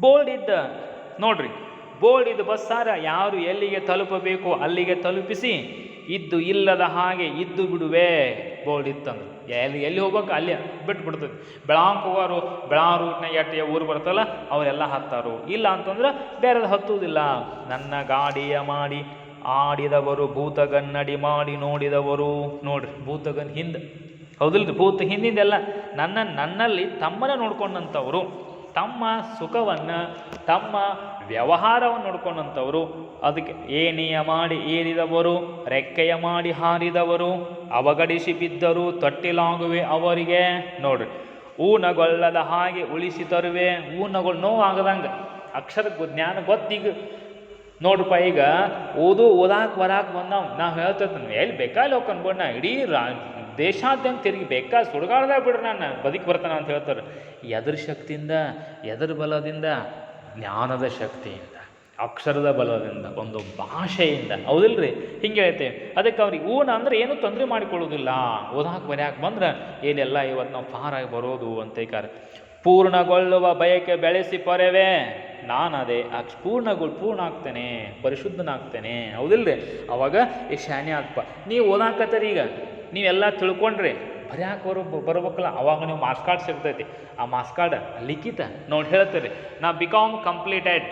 Bold ಇದ್ದ, ನೋಡ್ರಿ bold ಇದ್ದ ಬಸ್ಸಾರ ಯಾರು ಎಲ್ಲಿಗೆ ತಲುಪಬೇಕು, ಅಲ್ಲಿಗೆ ತಲುಪಿಸಿ, ಇದ್ದು ಇಲ್ಲದ ಹಾಗೆ ಇದ್ದು ಬಿಡುವೆ ಬೋಲ್ಡ್ ಇತ್ತಂದ್ರೆ ಎಲ್ಲಿ ಎಲ್ಲಿ ಹೋಗ್ಬೇಕು, ಅಲ್ಲಿ ಬಿಟ್ಟು ಬಿಡ್ತದೆ ಬೆಳಾಂಕ್ ಹೋಗೋರು ರೂಟ್ನಾಗ ಎಷ್ಟು ಊರು ಬರ್ತಲ್ಲ ಅವರೆಲ್ಲ ಹತ್ತಾರು. ಇಲ್ಲ ಅಂತಂದ್ರೆ ಬೇರೆದು ಹತ್ತುವುದಿಲ್ಲ. ನನ್ನ ಗಾಡಿಯ ಮಾಡಿ, ಆಡಿದವರು ಭೂತಗನ್ನಡಿ ಮಾಡಿ ನೋಡಿದವರು. ನೋಡ್ರಿ, ಭೂತಗನ್ ಹಿಂದೆ. ಹೌದಿಲ್ರಿ, ಭೂತ ಹಿಂದಿಂದೆಲ್ಲ ನನ್ನ, ನನ್ನಲ್ಲಿ ತಮ್ಮನ ನೋಡ್ಕೊಂಡಂಥವರು. ತಮ್ಮ ಸುಖವನ್ನು, ತಮ್ಮ ವ್ಯವಹಾರವನ್ನು ನೋಡ್ಕೊಂಡಂಥವರು, ಅದಕ್ಕೆ ಏಣಿಯ ಮಾಡಿ ಏರಿದವರು, ರೆಕ್ಕೆಯ ಮಾಡಿ ಹಾರಿದವರು ಅವಗಡಿಸಿ ಬಿದ್ದರು ತೊಟ್ಟಿಲಾಗುವೆ ಅವರಿಗೆ. ನೋಡ್ರಿ, ಊನಗೊಳ್ಳದ ಹಾಗೆ ಉಳಿಸಿ ತರುವೆ, ಊನಗಳು ನೋವಾಗದಂಗೆ. ಅಕ್ಷರ ಜ್ಞಾನ ಗೊತ್ತೀಗ. ನೋಡ್ರಪ್ಪ, ಈಗ ಓದು ಓದಾಕ್ ಬರಾಕ್ ಬಂದವ್. ನಾವು ಹೇಳ್ತಿರ್ತೀನಿ, ಎಲ್ಲಿ ಬೇಕಾಲಿ ಹೋಗ್ಕೊಂಡ್ಬಿಡ್ ನಾ ಇಡೀ ರಾ ದೇಶಾದ್ಯಂತ ತಿರುಗಿ ಬೇಕಾದ ಸುಡುಗಾಡ್ದಾಗ ಬಿಡ್ರಿ ನಾನು ಬದುಕಿ ಬರ್ತಾನೆ ಅಂತ ಹೇಳ್ತಾರೆ. ಎದ್ರ ಶಕ್ತಿಯಿಂದ, ಎದ್ರ ಬಲದಿಂದ, ಜ್ಞಾನದ ಶಕ್ತಿಯಿಂದ, ಅಕ್ಷರದ ಬಲದಿಂದ, ಒಂದು ಭಾಷೆಯಿಂದ. ಹೌದಿಲ್ರಿ? ಹಿಂಗೆ ಹೇಳ್ತೇವೆ. ಅದಕ್ಕೆ ಅವ್ರಿಗೆ ಊನ ಅಂದ್ರೆ ಏನೂ ತೊಂದರೆ ಮಾಡಿಕೊಳ್ಳೋದಿಲ್ಲ ಓದಾಕ್ ಬರ್ಯಾಕೆ ಬಂದ್ರೆ ಏನೆಲ್ಲ ಇವತ್ತು ನಾವು ಪಾರಾಗಿ ಬರೋದು ಅಂತ ಹೇಳ್ತಾರೆ ಪೂರ್ಣಗೊಳ್ಳುವ ಬಯಕೆ ಬೆಳೆಸಿ ಪೊರೆವೆ. ಅದೇ. ಆ ಪೂರ್ಣಗೊಳ್ ಪೂರ್ಣ ಆಗ್ತೇನೆ ಪರಿಶುದ್ಧನಾಗ್ತೇನೆ. ಹೌದಿಲ್ರಿ? ಅವಾಗ ಈ ಶಾನೆ ಆಗ್ಪ ನೀವು ಓದಾಕತ್ತೀರಿ ಈಗ. ನೀವೆಲ್ಲ ತಿಳ್ಕೊಂಡ್ರಿ ಬರ್ಯಾಕೆ ಬರೋ ಬರ್ಬೇಕಲ್ಲ? ಅವಾಗ ನೀವು ಮಾರ್ಕ್ಸ್ ಕಾರ್ಡ್ ಸಿಗ್ತೈತಿ. ಆ ಮಾರ್ಕ್ಸ್ ಕಾರ್ಡ್ ಲಿಖಿತ ನೋಡಿ ಹೇಳ್ತೀರಿ. ನಾ ಬಿ ಕಾಮ್ ಕಂಪ್ಲೀಟೆಡ್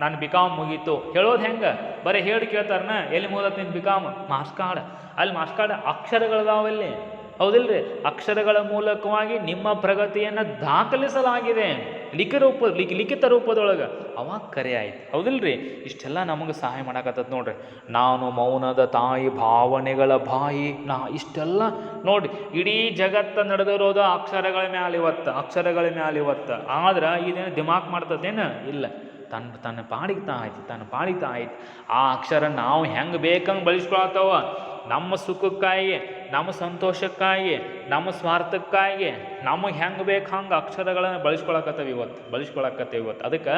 ನಾನು ಬಿ ಕಾಮ್ ಮುಗೀತು. ಹೇಳೋದು ಹೆಂಗೆ? ಬರೀ ಹೇಳಿ ಕೇಳ್ತಾರನ? ಎಲ್ಲಿ ಮುಗಿದತ್ ನಿನ್ನ ಬಿ ಕಾಮ್ ಮಾರ್ಕ್ಸ್ ಕಾರ್ಡ್ ಅಲ್ಲಿ ಮಾರ್ಕ್ಸ್ ಕಾರ್ಡ್ ಅಕ್ಷರಗಳದಾವಲ್ಲಿ ಹೌದಿಲ್ರಿ? ಅಕ್ಷರಗಳ ಮೂಲಕವಾಗಿ ನಿಮ್ಮ ಪ್ರಗತಿಯನ್ನು ದಾಖಲಿಸಲಾಗಿದೆ. ಲಿಖಿತ ರೂಪ ಲಿಖಿ ಲಿಖಿತ ರೂಪದೊಳಗೆ. ಅವಾಗ ಕರೆ ಆಯ್ತು. ಹೌದಿಲ್ರಿ? ಇಷ್ಟೆಲ್ಲ ನಮಗೆ ಸಹಾಯ ಮಾಡಕತ್ತದ ನೋಡ್ರಿ. ನಾನು ಮೌನದ ತಾಯಿ, ಭಾವನೆಗಳ ಬಾಯಿ, ನಾ ಇಷ್ಟೆಲ್ಲ ನೋಡಿ ಇಡೀ ಜಗತ್ತ ನಡೆದಿರೋದು ಅಕ್ಷರಗಳ ಮ್ಯಾಲೆ ಇವತ್ತು, ಅಕ್ಷರಗಳ ಮ್ಯಾಲೆ ಇವತ್ತು. ಆದ್ರೆ ಇದೇನು ದಿಮಾಕ್ ಮಾಡ್ತದೇನು? ಇಲ್ಲ. ತನ್ನ ತನ್ನ ಪಾಡಿಗೆ ತಾ ಆಯ್ತು, ತನ್ನ ಪಾಡಿಗೆ ತಾ ಆಯ್ತು. ಆ ಅಕ್ಷರ ನಾವು ಹೆಂಗೆ ಬೇಕಂಗೆ ಬಳಸ್ಕೊಳತ್ತವ? ನಮ್ಮ ಸುಖಕ್ಕಾಗಿ ನಮ್ಮ ಸಂತೋಷಕ್ಕಾಗಿ ನಮ್ಮ ಸ್ವಾರ್ಥಕ್ಕಾಗಿ, ನಮಗೆ ಹೆಂಗೆ ಬೇಕು ಹಂಗೆ ಅಕ್ಷರಗಳನ್ನು ಬಳಸ್ಕೊಳಕತ್ತವ ಇವತ್ತು, ಬಳಸ್ಕೊಳಕತ್ತೇವೆ ಇವತ್ತು. ಅದಕ್ಕೆ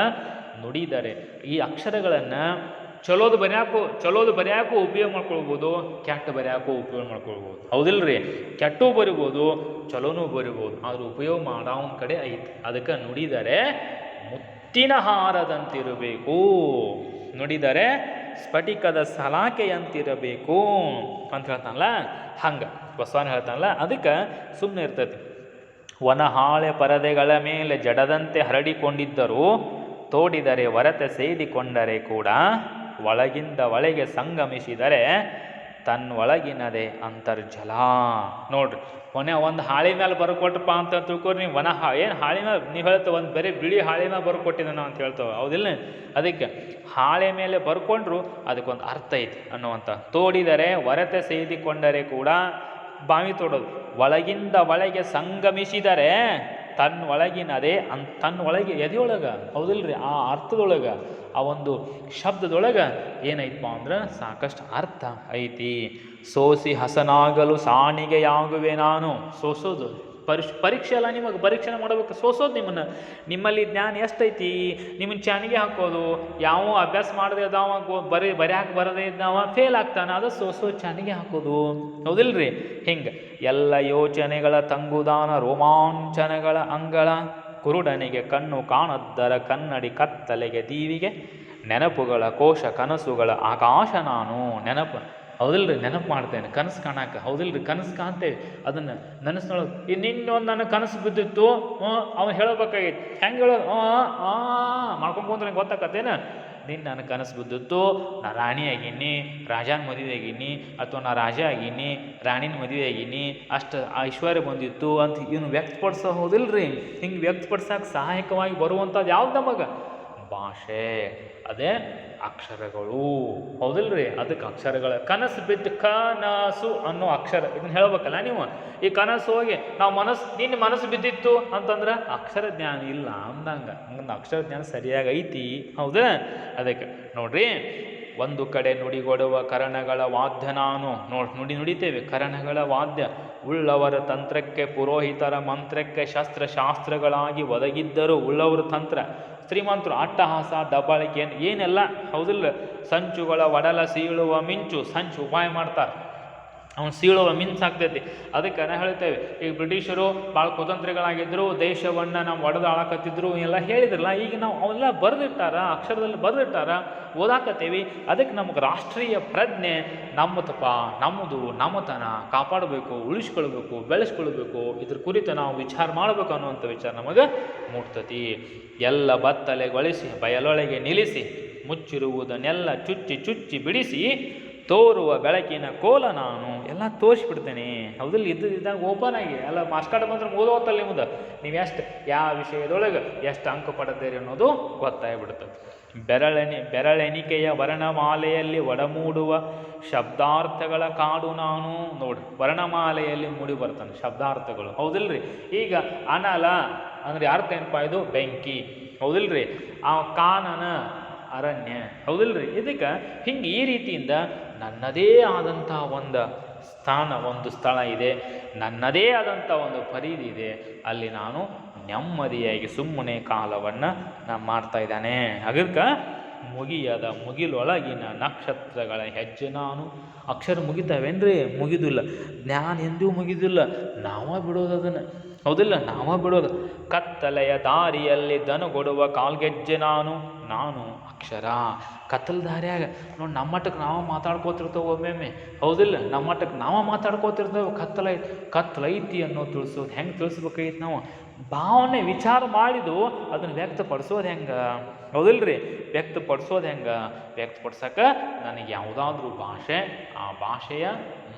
ನುಡಿದರೆ ಈ ಅಕ್ಷರಗಳನ್ನು ಚಲೋದು ಬರೆಯಾಕು ಚಲೋದು ಬರೆಯಾಕು ಉಪಯೋಗ ಮಾಡ್ಕೊಳ್ಬೋದು, ಕೆಟ್ಟ ಬರೆಯಾಕು ಉಪಯೋಗ ಮಾಡ್ಕೊಳ್ಬೋದು. ಹೌದಿಲ್ರಿ? ಕೆಟ್ಟು ಬರಿಬೋದು, ಚಲೋನೂ ಬರಿಬೋದು, ಆದ್ರೆ ಉಪಯೋಗ ಮಾಡೋನ್ ಕಡೆ ಐತಿ. ಅದಕ್ಕೆ ನುಡಿದರೆ ಮುತ್ತಿನ ಹಾರದಂತಿರಬೇಕು. ನುಡಿದರೆ ಸ್ಫಟಿಕದ ಸಲಾಕೆಯಂತಿರಬೇಕು ಅಂತ ಹೇಳ್ತಾನಲ್ಲ? ಹಂಗೆ. ಬಸವನ ಹೇಳ್ತಾನಲ್ಲ, ಅದಕ್ಕೆ ಸುಮ್ಮನೆ ಇರ್ತೈತಿ. ವನಹಾಳೆ ಪರದೆಗಳ ಮೇಲೆ ಜಡದಂತೆ ಹರಡಿಕೊಂಡಿದ್ದರೂ ತೋಡಿದರೆ ಹೊರತೆ ಸೇದಿಕೊಂಡರೆ ಕೂಡ ಒಳಗಿಂದ ಒಳಗೆ ಸಂಗಮಿಸಿದರೆ ತನ್ನೊಳಗಿನದೇ ಅಂತರ್ಜಲ. ನೋಡ್ರಿ ಕೊನೆ ಒಂದು ಹಾಳಿ ಮೇಲೆ ಬರ್ಕೊಟ್ರಪ್ಪ ಅಂತ ತಿಳ್ಕೊರಿ, ನೀವು ಒಣ ಹಾ, ಏನು ಹಾಳಿ ಮೇಲೆ ನೀವು ಹೇಳ್ತೇವೆ ಒಂದು ಬರೀ ಬಿಳಿ ಹಾಳಿ ಮೇಲೆ ಬರ್ಕೊಟ್ಟಿದ್ದಾನ ಅಂತ ಹೇಳ್ತೇವೆ, ಹೌದಿಲ್ಲ? ಅದಕ್ಕೆ ಹಾಳೆ ಮೇಲೆ ಬರ್ಕೊಂಡ್ರು ಅದಕ್ಕೊಂದು ಅರ್ಥ ಐತಿ ಅನ್ನುವಂಥ ತೋಡಿದರೆ ಹೊರತೆ ಸೇದಿಕೊಂಡರೆ ಕೂಡ ಬಾವಿ ತೋಡೋದು. ಒಳಗಿಂದ ಒಳಗೆ ಸಂಗಮಿಸಿದರೆ ತನ್ನ ಒಳಗಿನದೇ ಅನ್ ತನ್ನ ಒಳಗೆ ಎದೆಯೊಳಗೆ, ಹೌದಿಲ್ರಿ? ಆ ಅರ್ಥದೊಳಗೆ, ಆ ಒಂದು ಶಬ್ದದೊಳಗೆ ಏನೈತಪ್ಪ ಅಂದ್ರೆ ಸಾಕಷ್ಟು ಅರ್ಥ ಐತಿ. ಸೋಸಿ ಹಸನಾಗಲು ಸಾಣಿಗೆಯಾಗುವೆ ನಾನು. ಸೋಸೋದು? ಪರಿಶ್, ಪರೀಕ್ಷೆ ಅಲ್ಲ, ನಿಮಗೆ ಪರೀಕ್ಷೆ ಮಾಡಬೇಕು. ಸೋಸೋದು ನಿಮ್ಮನ್ನು. ನಿಮ್ಮಲ್ಲಿ ಜ್ಞಾನ ಎಷ್ಟೈತಿ? ನಿಮ್ಮನ್ನು ಚಾಣಿಗೆ ಹಾಕೋದು. ಯಾವ ಅಭ್ಯಾಸ ಮಾಡದೆ ಇದ್ದಾವ, ಗೋ- ಬರೀ ಬರ್ಯಾಕೆ ಬರದೇ ಇದ್ದಾವ ಫೇಲ್ ಆಗ್ತಾನೆ. ಅದು ಸೋಸೋ ಚಾಣಿಗೆ ಹಾಕೋದು. ಹೌದಿಲ್ರಿ? ಹಿಂಗೆ. ಎಲ್ಲ ಯೋಚನೆಗಳ ತಂಗುದಾನ, ರೋಮಾಂಚನಗಳ ಅಂಗಳ, ಕುರುಡನಿಗೆ ಕಣ್ಣು ಕಾಣದ್ದರ ಕನ್ನಡಿ ಕತ್ತಲೆಗೆ, ದೀವಿಗೆ ನೆನಪುಗಳ, ಕೋಶ ಕನಸುಗಳ ಆಕಾಶ ನಾನು ನೆನಪು ಹೌದಿಲ್ರಿ, ನೆನಪು ಮಾಡ್ತೇನೆ, ಕನಸು ಕಾಣಕ್ಕೆ ಹೌದಿಲ್ರಿ, ಕನಸು ಕಾಣ್ತೇವೆ ಅದನ್ನು ನನಸ್ನೊಳಗೆ ನಿನ್ನೊಂದು ನನ್ನ ಕನಸು ಬಿದ್ದಿತ್ತು ಅವನು ಹೇಳಬೇಕಾಗಿತ್ತು ಹೆಂಗೆ ಹೇಳೋದು ಆ ಮಾಡ್ಕೊಂಡು ಕುಂದ್ರೆ ನಂಗೆ ಗೊತ್ತಾಕತ್ತೇನ? ನಿನ್ನ ನನ್ನ ಕನಸು ಬಿದ್ದಿತ್ತು, ನಾ ರಾಣಿ ಆಗೀನಿ ರಾಜನ ಮದುವೆ ಆಗೀನಿ ಅಥವಾ ನಾ ರಾಜ ಆಗೀನಿ, ರಾಣಿನ ಮದುವೆ ಆಗೀನಿ ಅಷ್ಟು ಐಶ್ವರ್ಯ ಬಂದಿತ್ತು ಅಂತ ಇವನು ವ್ಯಕ್ತಪಡಿಸೋ ಹೌದಿಲ್ರಿ, ಹಿಂಗೆ ವ್ಯಕ್ತಪಡಿಸೋಕೆ ಸಹಾಯಕವಾಗಿ ಬರುವಂಥದ್ದು ಯಾವ್ದು ನಮಗೆ? ಭಾಷೆ, ಅದೇ ಅಕ್ಷರಗಳು. ಹೌದಿಲ್ರಿ? ಅದಕ್ಕೆ ಅಕ್ಷರಗಳ ಕನಸು ಬಿದ್ದು ಕನಸು ಅನ್ನೋ ಅಕ್ಷರ. ಇದನ್ನ ಹೇಳ್ಬೇಕಲ್ಲ ನೀವು? ಈ ಕನಸು ಹೋಗಿ ನಾವು ಮನಸ್ಸು, ನಿನ್ನ ಮನಸ್ಸು ಬಿದ್ದಿತ್ತು ಅಂತಂದ್ರೆ ಅಕ್ಷರ ಜ್ಞಾನ ಇಲ್ಲ ಅಂದಂಗೆ. ಹಂಗಂದು ಅಕ್ಷರ ಜ್ಞಾನ ಸರಿಯಾಗಿ ಐತಿ ಹೌದಾ? ಅದಕ್ಕೆ ನೋಡ್ರಿ, ಒಂದು ಕಡೆ ನುಡಿಗೊಡುವ ಕರಣಗಳ ವಾದ್ಯ ನಾನು. ನೋಡಿ, ನುಡಿ ನುಡಿತೇವೆ ಕರಣಗಳ ವಾದ್ಯ. ಉಳ್ಳವರ ತಂತ್ರಕ್ಕೆ ಪುರೋಹಿತರ ಮಂತ್ರಕ್ಕೆ ಶಸ್ತ್ರಶಾಸ್ತ್ರಗಳಾಗಿ ಒದಗಿದ್ದರು ಉಳ್ಳವರ ತಂತ್ರ ಶ್ರೀಮಂತರು ಅಟ್ಟಹಾಸ ದಬ್ಬಾಳಿಕೆ ಏನ್- ಏನೆಲ್ಲ ಹೌದಿಲ್ಲ. ಸಂಚುಗಳ ಒಡಲ ಸೀಳುವ ಮಿಂಚು ಸಂಚು ಉಪಾಯ ಮಾಡ್ತಾರೆ. ಅವನು ಸೀಳುವ ಮಿನ್ಸಾಗ್ತೈತಿ ಅದಕ್ಕೆ ನಾ ಹೇಳ್ತೇವೆ, ಈಗ ಬ್ರಿಟಿಷರು ಭಾಳ ಕುತಂತ್ರಿಗಳಾಗಿದ್ದರು ದೇಶವನ್ನು ನಾವು ಒಡೆದು ಆಳಕತ್ತಿದ್ರು ಎಲ್ಲ ಹೇಳಿದ್ರಲ್ಲ, ಈಗ ನಾವು ಅವೆಲ್ಲ ಬರೆದಿಟ್ಟಾರ, ಅಕ್ಷರದಲ್ಲಿ ಬರೆದಿಟ್ಟಾರ, ಓದಾಕತ್ತೀವಿ. ಅದಕ್ಕೆ ನಮಗೆ ರಾಷ್ಟ್ರೀಯ ಪ್ರಜ್ಞೆ ನಮ್ಮದಪ್ಪ ನಮ್ಮದು ನಮ್ಮತನ, ಕಾಪಾಡಬೇಕು, ಉಳಿಸ್ಕೊಳ್ಬೇಕು, ಬೆಳೆಸ್ಕೊಳ್ಬೇಕು, ಇದ್ರ ಕುರಿತು ನಾವು ವಿಚಾರ ಮಾಡಬೇಕು ಅನ್ನುವಂಥ ವಿಚಾರ ನಮಗೆ ಮೂಡ್ತತಿ. ಎಲ್ಲ ಬತ್ತಲೆಗೊಳಿಸಿ, ಬಯಲೊಳಗೆ ನಿಲ್ಲಿಸಿ, ಮುಚ್ಚಿರುವುದನ್ನೆಲ್ಲ ಚುಚ್ಚಿ ಚುಚ್ಚಿ ಬಿಡಿಸಿ, ತೋರುವ ಬೆಳಕಿನ ಕೋಲ ನಾನು ಎಲ್ಲ ತೋರಿಸ್ಬಿಡ್ತೇನೆ. ಹೌದಿಲ್ಲ ಇದ್ದಾಗ ಓಪನ್ ಆಗಿ, ಅಲ್ಲ ಮಾರ್ಕ್ಸ್ ಕಾರ್ಡ್ ಬಂದ್ರೆ ಓದೋತ್ತಲ್ಲ ನಿಮ್ಮದು ನೀವು ಎಷ್ಟು, ಯಾವ ವಿಷಯದೊಳಗೆ ಎಷ್ಟು ಅಂಕ ಪಡೆದಿರಿ ಅನ್ನೋದು ಗೊತ್ತಾಗ್ಬಿಡ್ತದೆ ಬೆರಳೆಣಿ, ಬೆರಳೆಣಿಕೆಯ ವರ್ಣಮಾಲೆಯಲ್ಲಿ ಒಡಮೂಡುವ ಶಬ್ದಾರ್ಥಗಳ ಕಾಡು ನಾನು. ನೋಡಿ, ವರ್ಣಮಾಲೆಯಲ್ಲಿ ಮೂಡಿ ಬರ್ತಾನೆ ಶಬ್ದಾರ್ಥಗಳು. ಹೌದಿಲ್ರಿ? ಈಗ ಅನಲ ಅಂದ್ರೆ ಅರ್ಥ ಏನಪ್ಪ ಇದು? ಬೆಂಕಿ. ಹೌದಿಲ್ರಿ? ಆ ಕಾನನ ಅರಣ್ಯ. ಹೌದಿಲ್ರಿ? ಇದಕ್ಕೆ ಹಿಂಗೆ ಈ ರೀತಿಯಿಂದ ನನ್ನದೇ ಆದಂಥ ಒಂದು ಸ್ಥಾನ, ಒಂದು ಸ್ಥಳ ಇದೆ. ನನ್ನದೇ ಆದಂಥ ಒಂದು ಪರಿಧಿ ಇದೆ. ಅಲ್ಲಿ ನಾನು ನೆಮ್ಮದಿಯಾಗಿ ಸುಮ್ಮನೆ ಕಾಲವನ್ನು ನಾನು ಮಾಡ್ತಾ ಇದ್ದಾನೆ. ಅದಕ್ಕೆ ಮುಗಿಯದ ಮುಗಿಲೊಳಗಿನ ನಕ್ಷತ್ರಗಳ ಹೆಜ್ಜೆ ನಾನು. ಅಕ್ಷರ ಮುಗಿತಾವೇನ್ರಿ? ಮುಗಿದಿಲ್ಲ. ಜ್ಞಾನ ಎಂದೂ ಮುಗಿದಿಲ್ಲ. ನಾವ ಬಿಡೋದು ಅದನ್ನು. ಹೌದಿಲ್ಲ? ನಾವ ಬಿಡೋದು. ಕತ್ತಲೆಯ ದಾರಿಯಲ್ಲಿ ದನಗೊಡುವ ಕಾಲ್ಗೆಜ್ಜೆ ನಾನು. ನಾನು ಅಕ್ಷರ. ಕತ್ತಲ ದಾರಿಯಾಗ ನೋಡಿ ನಮ್ಮ ಮಟ್ಟಕ್ಕೆ ನಾವು ಮಾತಾಡ್ಕೋತಿರ್ತೇವೆ ಒಮ್ಮೊಮ್ಮೆ. ಹೌದಿಲ್ಲ ನಮ್ಮ ಮಟ್ಟಕ್ಕೆ ನಾವು ಮಾತಾಡ್ಕೋತಿರ್ತೇವೆ, ಕತ್ತಲ ಕತ್ತಲೈತಿ ಅನ್ನೋ ತಿಳಿಸೋದು ಹೆಂಗೆ ತಿಳಿಸ್ಬೇಕಾಗಿತ್ತು ನಾವು? ಭಾವನೆ ವಿಚಾರ ಮಾಡಿದ್ದು ಅದನ್ನು ವ್ಯಕ್ತಪಡಿಸೋದು ಹೆಂಗೆ? ಹೌದಿಲ್ರಿ? ವ್ಯಕ್ತಪಡಿಸೋದು ಹೆಂಗೆ? ವ್ಯಕ್ತಪಡ್ಸಕ್ಕೆ ನನಗೆ ಯಾವುದಾದ್ರೂ ಭಾಷೆ, ಆ ಭಾಷೆಯ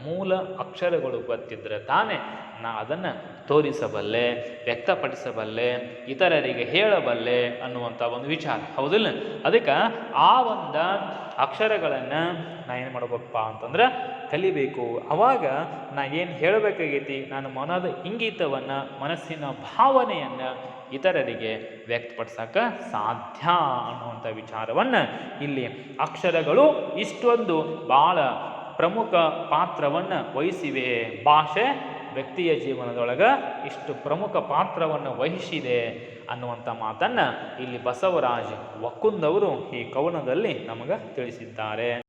ಮೂಲ ಅಕ್ಷರಗಳು ಗೊತ್ತಿದ್ದರೆ ತಾನೇ ನಾ ಅದನ್ನು ತೋರಿಸಬಲ್ಲೆ, ವ್ಯಕ್ತಪಡಿಸಬಲ್ಲೆ, ಇತರರಿಗೆ ಹೇಳಬಲ್ಲೆ ಅನ್ನುವಂಥ ಒಂದು ವಿಚಾರ. ಹೌದಿಲ್ಲ? ಅದಕ್ಕೆ ಆ ಒಂದು ಅಕ್ಷರಗಳನ್ನು ನಾ ಏನು ಮಾಡ್ಬೇಕಪ್ಪ ಅಂತಂದ್ರೆ ಕಲಿಬೇಕು. ಅವಾಗ ನಾ ಏನು ಹೇಳಬೇಕಾಗೈತಿ? ನಾನು ಮನದ ಇಂಗಿತವನ್ನು, ಮನಸ್ಸಿನ ಭಾವನೆಯನ್ನು ಇತರರಿಗೆ ವ್ಯಕ್ತಪಡಿಸೋಕೆ ಸಾಧ್ಯ ಅನ್ನುವಂಥ ವಿಚಾರವನ್ನು ಇಲ್ಲಿ ಅಕ್ಷರಗಳು ಇಷ್ಟೊಂದು ಭಾಳ ಪ್ರಮುಖ ಪಾತ್ರವನ್ನು ವಹಿಸಿವೆ. ಭಾಷೆ ವ್ಯಕ್ತಿಯ ಜೀವನದೊಳಗೆ ಇಷ್ಟು ಪ್ರಮುಖ ಪಾತ್ರವನ್ನು ವಹಿಸಿದೆ ಅನ್ನುವಂಥ ಮಾತನ್ನು ಇಲ್ಲಿ ಬಸವರಾಜ್ ವಕ್ಕುಂದವರು ಈ ಕವನದಲ್ಲಿ ನಮಗೆ ತಿಳಿಸಿದ್ದಾರೆ.